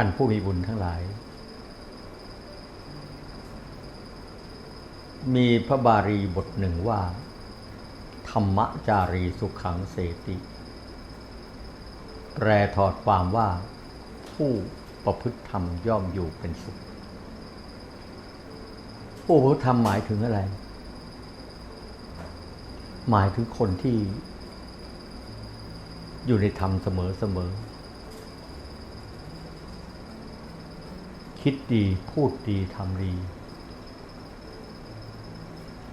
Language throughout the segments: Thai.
านผู้มีบุญทั้งหลาย มีพระบาลีบทหนึ่งว่า ธรรมจารีสุขขังเสติ แปลถอดความว่า ผู้ประพฤติธรรมย่อมอยู่เป็นสุข ผู้ประพฤติธรรมหมายถึงอะไร หมายถึงคนที่อยู่ในธรรมเสมอเสมอ คิดดีพูดดีทำดี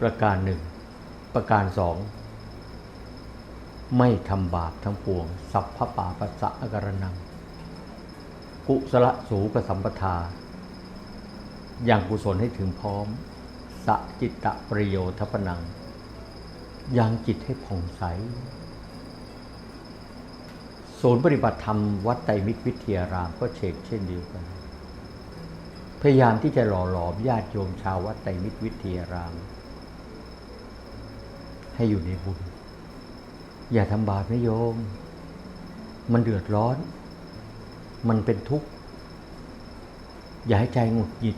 ประการหนึ่ง ประการสอง ไม่ทำบาปทั้งปวง สัพพะป่าปัสสะอกรนัง กุสลสูกสัมปทา อย่างกุศลให้ถึงพร้อม สะจิตตะประโยชน์ทัพนังยังจิตให้ผ่องใส ศูนย์ปฏิบัติธรรมวัดไตรมิตรวิทยารามก็เชกเช่นเดียวกัน พยายามที่จะหล่อหลอมญาติโยมชาววัดไตรมิตรวิทยาราม ให้อยู่ในบุญ อย่าทำบาปนะโยม มันเดือดร้อน มันเป็นทุกข์ อย่าให้ใจหงุดหงิด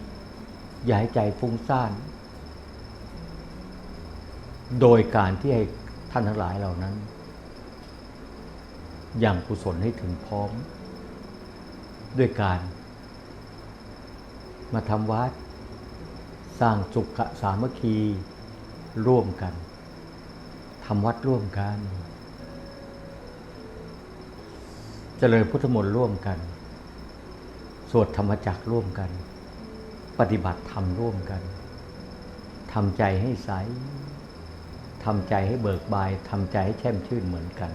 อย่าให้ใจฟุ้งซ่าน โดยการที่ให้ท่านทั้งหลายเหล่านั้น อย่างกุศลให้ถึงพร้อม ด้วยการ มาทำวัด สร้างสุขสามัคคีร่วมกันทำวัดร่วมกัน เจริญพุทธมนต์ร่วมกัน สวดธรรมจักรร่วมกัน ปฏิบัติธรรมร่วมกันทำใจให้ใสทำใจให้เบิกบานทำใจให้แช่มชื่นเหมือนกัน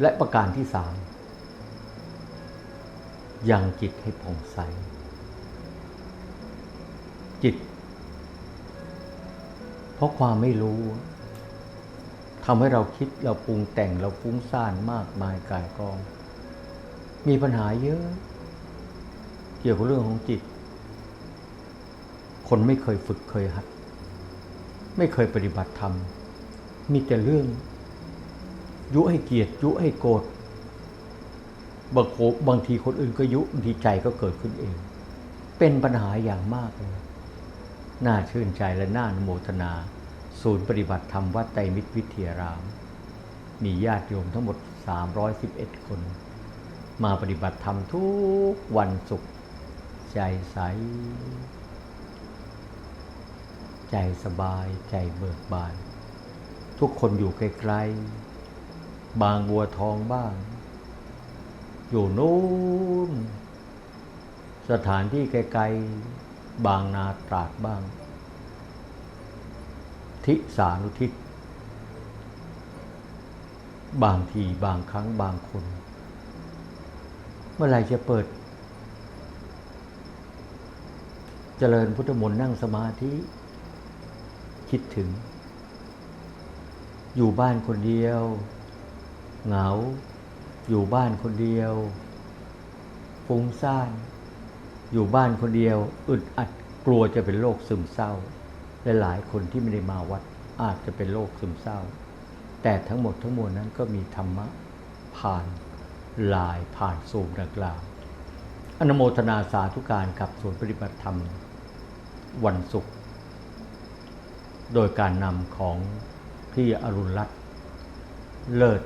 และประการที่สามยังจิตให้ผ่องใส จิต เพราะความไม่รู้ทำให้เราคิดเราปรุงแต่งเราฟุ้งซ่านมากมายกายกอง มีปัญหาเยอะ เกี่ยวกับเรื่องของจิต คนไม่เคยฝึกเคยหัด ไม่เคยปฏิบัติธรรม มีแต่เรื่อง ยุให้เกียรติยุให้โกรธบางโบางทีคนอื่นก็ยุบางทีใจก็เกิดขึ้นเอง เป็นปัญหาอย่างมากเลย น่าชื่นใจและน่านโมทนา ศูนย์ปฏิบัติธรรมวัดไตรมิตรวิทยาราม มีญาติโยมทั้งหมด 311 คน มาปฏิบัติธรรมทุกวันศุกร์ใจใส ใจสบายใจเบิกบาน ทุกคนอยู่ไกลๆบางบัวทองบ้าง อยู่นู้นสถานที่ไกลๆ บางนาตราดบ้าง ทิสานุทิศ บางทีบางครั้งบางคน เมื่อไรจะเปิด เจริญพุทธมนต์นั่งสมาธิ คิดถึง อยู่บ้านคนเดียว เหงา อยู่บ้านคนเดียวฟุ้งซ่าน อยู่บ้านคนเดียว อึดอัดกลัวจะเป็นโรคซึมเศร้าและหลายคนที่ไม่ได้มาวัดอาจจะเป็นโรคซึมเศร้า แต่ทั้งหมดทั้งมวลนั้นก็มีธรรมะผ่านลายผ่านสูงดังกล่าวอนโมทนาสาธุการกับส่วนปฏิบัติธรรม วันศุกร์โดยการนำของพี่อรุณรัตน์เลิศ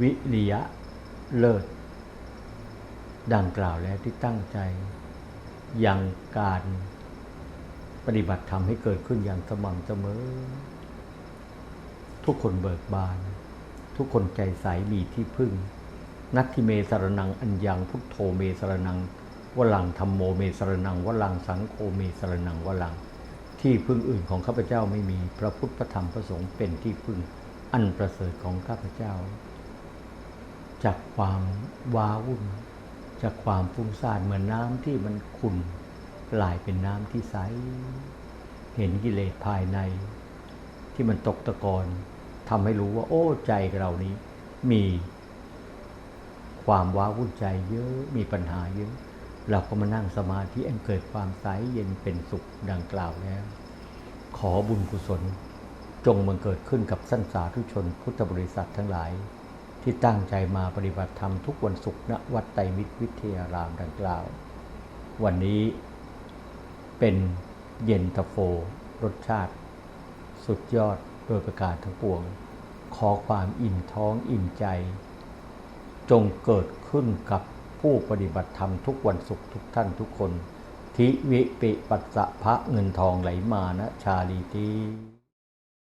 วิริยะเลิศ ดังกล่าวแล้วที่ตั้งใจยังการปฏิบัติธรรมให้เกิดขึ้นอย่างสม่ำเสมอ ทุกคนเบิกบาน ทุกคนใจใสมีที่พึ่ง นัตทิเมสรนังอัญญังพุทโธเมสรนังวลังธรรมโมเมสรนังวลังสังโฆเมสรนังวลัง ที่พึ่งอื่นของข้าพเจ้าไม่มีพระพุทธพระธรรมพระสงฆ์เป็นที่พึ่งอันประเสริฐของข้าพเจ้า จากความว้าวุ่น จากความฟุ้งซ่านเหมือนน้ำที่มันขุ่นกลายเป็นน้ำที่ใส เห็นกิเลสภายใน ที่มันตกตะกอนทำให้รู้ว่า โอ้ใจเรานี้ มีความว้าวุ่นใจเยอะมีปัญหาเยอะ เราก็มานั่งสมาธิอันเกิดความใสเย็นเป็นสุขดังกล่าวแล้ว ขอบุญกุศล จงมันเกิดขึ้นกับสั้นสาธุชนพุทธบริษัททั้งหลาย ที่ตั้งใจมาปฏิบัติธรรมทุกวันศุกร์ณวัดไตรมิตรวิทยารามดังกล่าว วันนี้เป็นเย็นตาโฟ รสชาติ สุดยอดโดยประการทั้งปวง ขอความอิ่มท้องอิ่มใจ จงเกิดขึ้นกับผู้ปฏิบัติธรรมทุกวันศุกร์ทุกท่านทุกคน ทิวิปิปัสสะพระเงินทองไหลมานะชาลีตี